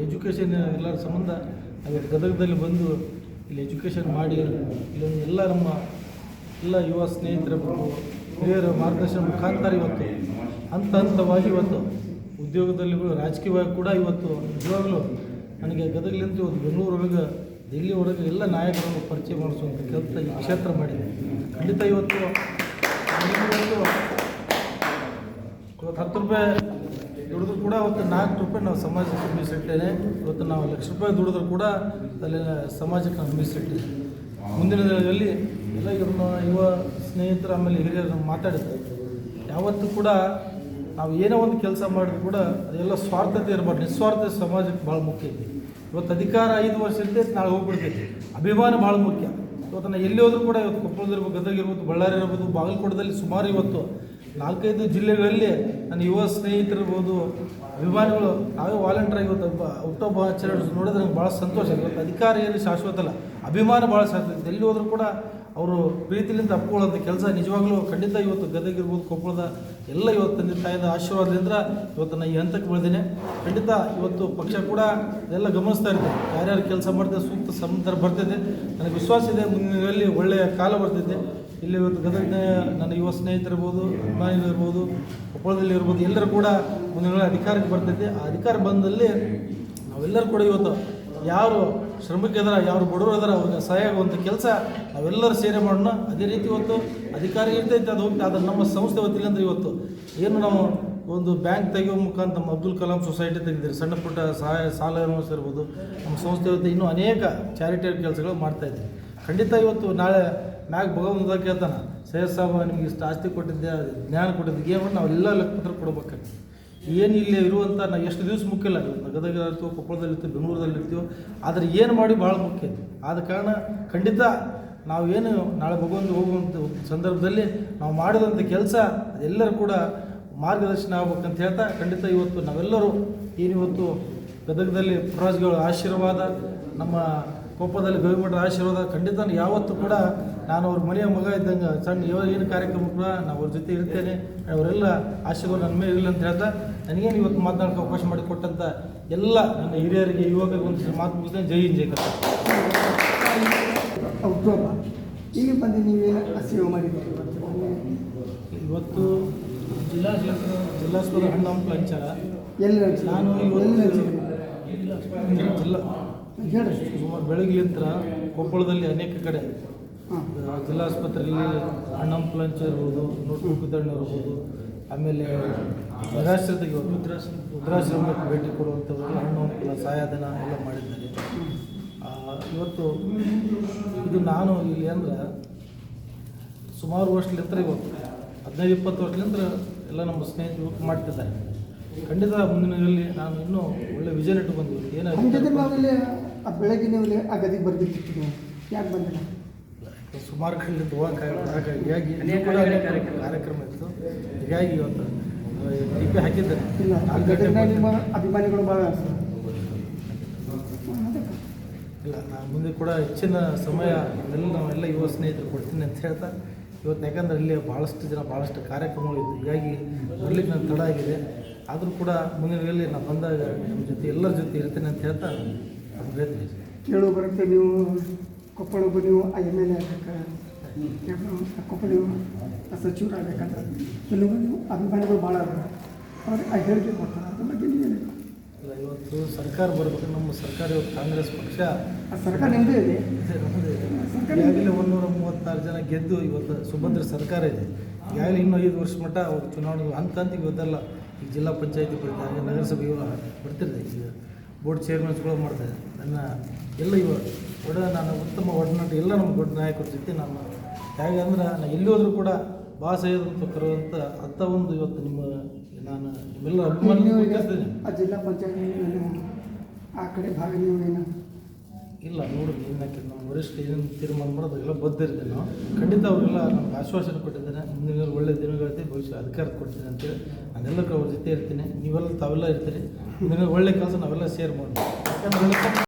Education ಎಲ್ಲರ ಸಂಬಂಧ ಹಾಗೆ ಗದಗದಲ್ಲಿ ಬಂದು ಇಲ್ಲಿ ಎಜುಕೇಷನ್ ಮಾಡಿ ಇಲ್ಲೊಂದು ಎಲ್ಲ ನಮ್ಮ ಎಲ್ಲ ಯುವ ಸ್ನೇಹಿತರ ಹಿರಿಯರ ಮಾರ್ಗದರ್ಶನ ಮುಖಾಂತರ ಇವತ್ತು ಹಂತ ಹಂತವಾಗಿ ಇವತ್ತು ಉದ್ಯೋಗದಲ್ಲಿ ರಾಜಕೀಯವಾಗಿ ಕೂಡ ಇವತ್ತು ನಿಜವಾಗ್ಲೂ ನನಗೆ ಗದಗಲಿಂತ ಇವತ್ತು ಬೆಂಗಳೂರೊಳಗೆ ದಿಲ್ಲಿವರೆಗೆ ಎಲ್ಲ ನಾಯಕರನ್ನು ಪರಿಚಯ ಮಾಡಿಸುವಂಥ ಕೆಲಸ ಈ ಕ್ಷೇತ್ರ ಮಾಡಿದೆ. ಖಂಡಿತ ಇವತ್ತು ಇವತ್ತು ಹತ್ತು ರೂಪಾಯಿ ದುಡಿದ್ರು ಕೂಡ ಅವತ್ತು ನಾಲ್ಕು ರೂಪಾಯಿ ನಾವು ಸಮಾಜಕ್ಕೆ ಮೀಸಲಿಟ್ಟೇನೆ ಇವತ್ತು ನಾವು ಲಕ್ಷ ರೂಪಾಯಿ ದುಡಿದ್ರು ಕೂಡ ಅಲ್ಲಿ ಸಮಾಜಕ್ಕೆ ನಾವು ಮುಂದಿನ ದಿನಗಳಲ್ಲಿ ಎಲ್ಲ ಇವ್ರನ್ನ ಯುವ ಸ್ನೇಹಿತರು ಆಮೇಲೆ ಹಿರಿಯರು ಮಾತಾಡಿದ್ದೆ ಯಾವತ್ತೂ ಕೂಡ ನಾವು ಏನೋ ಒಂದು ಕೆಲಸ ಮಾಡಿದ್ರು ಕೂಡ ಅದೆಲ್ಲ ಸ್ವಾರ್ಥತೆ ಇರಬಾರ್ದು. ನಿಸ್ವಾರ್ಥ ಸಮಾಜಕ್ಕೆ ಭಾಳ ಮುಖ್ಯ ಐತಿ ಇವತ್ತು ಅಧಿಕಾರ ಐದು ವರ್ಷ ಇದ್ದೆ ನಾಳೆ ಹೋಗ್ಬಿಡ್ತೈತಿ. ಅಭಿಮಾನ ಭಾಳ ಮುಖ್ಯ. ಇವತ್ತು ನಾನು ಎಲ್ಲಿ ಹೋದ್ರೂ ಕೂಡ ಇವತ್ತು ಕೊಪ್ಪಳದಿರ್ಬೋದು ಗದಗ ಇರ್ಬೋದು ಬಳ್ಳಾರಿ ಇರ್ಬೋದು ಬಾಗಲಕೋಟದಲ್ಲಿ ಸುಮಾರು ಇವತ್ತು ನಾಲ್ಕೈದು ಜಿಲ್ಲೆಗಳಲ್ಲಿ ನನ್ನ ಯುವ ಸ್ನೇಹಿತರಿರ್ಬೋದು, ಅಭಿಮಾನಿಗಳು, ನಾವೇ ವಾಲಂಟಿಯರ್ ಇವತ್ತು ಹುಟ್ಟೋಬ್ಬ ಆಚರಣೆ ನೋಡಿದ್ರೆ ನಂಗೆ ಭಾಳ ಸಂತೋಷ ಇವತ್ತು ಅಧಿಕಾರಿ ಏನು ಶಾಶ್ವತ ಅಲ್ಲ, ಅಭಿಮಾನ ಭಾಳ ಶಾಶ್ವತ ಎಲ್ಲಿ ಹೋದರೂ ಕೂಡ ಅವರು ಪ್ರೀತಿಲಿಂದ ಅಪ್ಕೊಳ್ಳೋಂಥ ಕೆಲಸ ನಿಜವಾಗ್ಲೂ ಖಂಡಿತ ಇವತ್ತು ಗದಗ ಇರ್ಬೋದು ಕೊಪ್ಪಳದ ಎಲ್ಲ ಇವತ್ತು ತಂದೆ ತಾಯಿದ ಆಶೀರ್ವಾದದಿಂದ ಇವತ್ತು ನಾನು ಈ ಹಂತಕ್ಕೆ ಬೆಳೆದೇನೆ ಖಂಡಿತ ಇವತ್ತು ಪಕ್ಷ ಕೂಡ ಎಲ್ಲ ಗಮನಿಸ್ತಾ ಇರ್ತದೆ ಯಾರ್ಯಾರು ಕೆಲಸ ಮಾಡ್ತಾರೆ ಸೂಕ್ತ ಸಂದರ್ಭ ಬರ್ತಿದೆ. ನನಗೆ ವಿಶ್ವಾಸ ಇದೆ ಮುಂದಿನಲ್ಲಿ ಒಳ್ಳೆಯ ಕಾಲ ಬರ್ತಿದೆ. ಇಲ್ಲಿ ಇವತ್ತು ಗದಗ ನನ್ನ ಯುವ ಸ್ನೇಹಿತರಿರ್ಬೋದು ಅಭಿಮಾನಿಗಳಿರ್ಬೋದು ಕೊಪ್ಪಳದಲ್ಲಿ ಇರ್ಬೋದು, ಎಲ್ಲರೂ ಕೂಡ ಮುಂದಿನ ಅಧಿಕಾರಕ್ಕೆ ಬರ್ತೈತಿ ಆ ಅಧಿಕಾರ ಬಂದಲ್ಲಿ ನಾವೆಲ್ಲರೂ ಕೂಡ ಇವತ್ತು ಯಾರು ಶ್ರಮಿಕದರ ಯಾರು ಬಡವರು ಅದರ ಅವ್ರಿಗೆ ಸಹಾಯ ಆಗುವಂಥ ಕೆಲಸ ನಾವೆಲ್ಲರೂ ಸೇರಿ ಮಾಡೋಣ. ಅದೇ ರೀತಿ ಇವತ್ತು ಅಧಿಕಾರ ಇರ್ತೈತೆ ಅದು ಹೋಗ್ತಾ ಅದನ್ನು ನಮ್ಮ ಸಂಸ್ಥೆ ಹೊತ್ತಿಲ್ಲ ಅಂದ್ರೆ ಇವತ್ತು ಏನು ನಾವು ಒಂದು ಬ್ಯಾಂಕ್ ತೆಗೆಯೋ ಮುಖಾಂತರ ನಮ್ಮ ಅಬ್ದುಲ್ ಕಲಾಂ ಸೊಸೈಟಿ ತೆಗೆದಿರಿ ಸಣ್ಣ ಪುಟ್ಟ ಸಹಾಯ, ಸಾಲ ಇರ್ಬೋದು ನಮ್ಮ ಸಂಸ್ಥೆ ಇವತ್ತು ಇನ್ನೂ ಅನೇಕ ಚಾರಿಟೇಬಲ್ ಕೆಲಸಗಳು ಮಾಡ್ತಾಯಿದ್ದೀವಿ ಖಂಡಿತ ಇವತ್ತು ನಾಳೆ ಮ್ಯಾಗ ಭಗವಂತ ಕೇಳ್ತಾನೆ, ಸೈಯದ್ ಸಾಬ, ನಿಮ್ಗೆ ಇಷ್ಟು ಆಸ್ತಿ ಕೊಟ್ಟಿದ್ದೆ, ಜ್ಞಾನ ಕೊಟ್ಟಿದ್ದೆ, ಏನು ನಾವೆಲ್ಲ ಲೆಕ್ಕಪತ್ರ ಕೊಡ್ಬೇಕಾಗ್ತದೆ. ಏನು ಇಲ್ಲಿ ಇರುವಂಥ ನಾವು ಎಷ್ಟು ದಿವಸ ಮುಖ್ಯ ಇಲ್ಲ ಗದಗ ಇರ್ತೀವೋ, ಕೊಪ್ಪಳದಲ್ಲಿ ಇರ್ತೀವಿ ಆದರೆ ಏನು ಮಾಡಿ ಭಾಳ ಮುಖ್ಯ. ಆದ ಕಾರಣ ಖಂಡಿತ ನಾವು ಏನು ನಾಳೆ ಭಗವಂತ ಹೋಗುವಂಥ ಸಂದರ್ಭದಲ್ಲಿ ನಾವು ಮಾಡಿದಂಥ ಕೆಲಸ, ಅದೆಲ್ಲರೂ ಕೂಡ ಮಾರ್ಗದರ್ಶನ ಆಗ್ಬೇಕಂತ ಹೇಳ್ತಾ, ಖಂಡಿತ ಇವತ್ತು ನಾವೆಲ್ಲರೂ, ಏನಿವತ್ತು ಗದಗದಲ್ಲಿ ಪ್ರವಾಸಿಗಳ ಆಶೀರ್ವಾದ, ನಮ್ಮ ಕೊಪ್ಪದಲ್ಲಿ ಗವಿಮಠ ಆಶೀರ್ವಾದ ಖಂಡಿತ ಯಾವತ್ತೂ ಕೂಡ ನಾನು ಅವ್ರ ಮನೆಯ ಮಗ ಇದ್ದಂಗೆ ಸಣ್ಣ ಯಾವ ಏನು ಕಾರ್ಯಕ್ರಮ ಕೂಡ ನಾನು ಅವ್ರ ಜೊತೆ ಇರ್ತೇನೆ. ಅವರೆಲ್ಲ ಆಶೀರ್ವಾದ ನನ್ನ ಮೇಲೆ ಇರಲಿ ಅಂತ ಹೇಳ್ತಾ ನನಗೇನು ಇವತ್ತು ಮಾತನಾಡೋಕೆ ಅವಕಾಶ ಮಾಡಿಕೊಟ್ಟಂಥ ಎಲ್ಲ ನನ್ನ ಹಿರಿಯರಿಗೆ ಯುವಕರಿಗೆ ಒಂದು ಮಾತು ಮುಗಿಸ್ತೇನೆ ಜೈ ಹಿಂದ್ ಜೈ ಇಲ್ಲಿ ಬಂದು ನೀವೇನು ಸೇವೆ ಮಾಡಿದ್ದೀರಿ ಇವತ್ತು? ಜಿಲ್ಲಾ ಜಿಲ್ಲಾಸ್ಪತ್ರೆ ಹಣ್ಣು ಹಂಪಲು ಹಂಚಾರ ಎಲ್ಲಿ ನಾನು ಜಿಲ್ಲಾ ಹೇಳ್ರಿ ಸುಮಾರು ಬೆಳಗ್ಲಿಂತ್ರ ಕೊಪ್ಪಳದಲ್ಲಿ ಅನೇಕ ಕಡೆ ಜಿಲ್ಲಾಸ್ಪತ್ರೆಯಲ್ಲಿ ಹಣ್ಣಂಪಲ ಲಂಚ್ ಇರ್ಬೋದು ನೋಟ್ಬುಕ್ ವಿತರಣೆ ಇರ್ಬೋದು ಆಮೇಲೆ ನಿರಾಶ್ರಿತರಿಗೆ ರುದ್ರಾಶ್ರ ರುದ್ರಾಶ್ರಮಕ್ಕೆ ಭೇಟಿ ಕೊಡುವಂಥವ್ರಿಗೆ ಹಣ್ಣು ಹಂಪಲ ಸಹಾಯಧನ ಎಲ್ಲ ಮಾಡಿದ್ದಾರೆ. ಇವತ್ತು ಇದು ನಾನು ಇಲ್ಲಿ ಅಂದ್ರೆ ಸುಮಾರು ವರ್ಷಲಿಂತ್ರ ಇವತ್ತು ಹದಿನೈದು ಇಪ್ಪತ್ತು ವರ್ಷಲಿಂತ್ರ ಎಲ್ಲ ನಮ್ಮ ಸ್ನೇಹಿತರು ಮಾಡ್ತಿದ್ದಾರೆ. ಖಂಡಿತ ಮುಂದಿನ ನಾನು ಇನ್ನೂ ಒಳ್ಳೆ ವಿಜಯ ಇಟ್ಟು ಬಂದಿವಿ ನಮ್ಮ ಆ ಬೆಳಗ್ಗೆ ನೀವು ಆ ಗದಿಗೆ ಬರ್ಬೇಕಿತ್ತು. ನೀವು ಯಾಕೆ ಬಂದಿಲ್ಲ? ಸುಮಾರು ಹೋಗಕ್ಕಾಗಲ್ಲ ಹೀಗಾಗಿ ಕಾರ್ಯಕ್ರಮ. ಇತ್ತು. ಹೀಗಾಗಿ ಇವತ್ತು ಟಿಪ್ಪಿ ಹಾಕಿದ್ದಾರೆ. ಇಲ್ಲ ಆ ಘಟನೆ ಗಂಟೆ ನಿಮ್ಮ ಅಭಿಮಾನಿಗಳು ಭಾಳ ಇಲ್ಲ ನಾನು ಮುಂದೆ ಕೂಡ ಹೆಚ್ಚಿನ ಸಮಯ ಎಲ್ಲ ನಾವೆಲ್ಲ ಯುವ ಸ್ನೇಹಿತರು ಕೊಡ್ತೀನಿ ಅಂತ ಹೇಳ್ತಾ ಇವತ್ತು ಯಾಕಂದ್ರೆ ಇಲ್ಲಿ ಭಾಳಷ್ಟು ಜನ ಭಾಳಷ್ಟು ಕಾರ್ಯಕ್ರಮಗಳು ಇತ್ತು. ಹೀಗಾಗಿ ಬರಲಿಕ್ಕೆ ನಾನು ತಡ ಆಗಿದೆ. ಆದರೂ ಕೂಡ ಮುಂದಿನ ನಾನು ಬಂದಾಗ ನಮ್ಮ ಜೊತೆ ಎಲ್ಲರ ಜೊತೆ ಇರ್ತೀನಿ ಅಂತ ಹೇಳ್ತಾ ಕೇಳು ಬರುತ್ತೆ ನೀವು ಕೊಪ್ಪಳಕ್ಕೆ ನೀವು ಎಂ ಎಲ್ ಎ ಆಗಕ್ಕೆ ಕೊಪ್ಪಳ ನೀವು ಸಚಿವರು ಆಗ್ಬೇಕಂತ. ಕೆಲವು ನೀವು ಅಭಿಮಾನಿಗಳು ಭಾಳ ಅವ್ರಿಗೆ ಆ ಹೇಳಿಕೆ ಕೊಡ್ತಾರೆ. ಅದ್ರ ಬಗ್ಗೆ ನೀವೇನು ಇಲ್ಲ ಇವತ್ತು ಸರ್ಕಾರ ಬರಬೇಕು ನಮ್ಮ ಸರ್ಕಾರ ಇವತ್ತು ಕಾಂಗ್ರೆಸ್ ಪಕ್ಷ. ಸರ್ಕಾರ ನಿಮ್ಮದೇ ಇದೆ. ಈಗಾಗಲೇ ಒಂದೂರ ಮೂವತ್ತಾರು ಜನ ಗೆದ್ದು ಇವತ್ತು ಸುಭದ್ರ ಸರ್ಕಾರ ಇದೆ. ಈಗಾಗಲೇ ಇನ್ನೂ ಐದು ವರ್ಷ ಮಟ್ಟ ಅವ್ರು ಚುನಾವಣೆ ಹಂತ ಹಂತ ಇವತ್ತೆಲ್ಲ ಈಗ ಜಿಲ್ಲಾ ಪಂಚಾಯತಿ ಬರ್ತಾರೆ ನಗರಸಭೆ ಇವ ಬರ್ತಿರ್ತಾರೆ ಈಗ ಬೋರ್ಡ್ ಚೇರ್ಮನ್ಸ್ಗಳು ಮಾಡ್ತಾರೆ ನನ್ನ ಎಲ್ಲ ಇವರು ಒಡ ನಾನು ಉತ್ತಮ ಒಡನಾಟ ಎಲ್ಲ ನಮ್ಮ ದೊಡ್ಡ ನಾಯಕರ ಜೊತೆ ನಾನು ಹೇಗಂದ್ರೆ ನಾನು ಎಲ್ಲಿ ಹೋದರೂ ಕೂಡ ಭಾಳ ಅಂತ ಕರೆಯುವಂಥ ಅಂಥ ಒಂದು ಇವತ್ತು ನಿಮ್ಮ ನಾನು ನಿಮ್ಮೆಲ್ಲ ಅಭಿಮಾನಿ ಜಿಲ್ಲಾ ಪಂಚಾಯತ್ ಆ ಕಡೆ ಭಾಗ ನೀವು ಏನು? ಇಲ್ಲ, ನೋಡಿ ಏನಕ್ಕೆ ನಮ್ಮ ವರಿಷ್ಠ ಏನು ತೀರ್ಮಾನ ಮಾಡೋದು ಎಲ್ಲ ಬದ್ದಿರ್ತೀವಿ ನಾವು. ಖಂಡಿತ ಅವರೆಲ್ಲ ನಮ್ಗೆ ಆಶ್ವಾಸನೆ ಕೊಟ್ಟಿದ್ದಾರೆ. ಮುಂದಿನ ದಿನ ಒಳ್ಳೆ ದಿನಗಳೈತೆ ಭವಿಷ್ಯ ಅಧಿಕಾರ ಕೊಡ್ತೀನಿ ಅಂತೇಳಿ. ನಾನೆಲ್ಲರೂ ಅವ್ರ ಜೊತೆ ಇರ್ತೀನಿ. ನೀವೆಲ್ಲ ತಾವೆಲ್ಲ ಇರ್ತೀರಿ. ಮುಂದಿನ ಒಳ್ಳೆ ಕೆಲಸ ನಾವೆಲ್ಲ ಶೇರ್ ಮಾಡ್ತೀವಿ ಯಾಕಂದ್ರೆ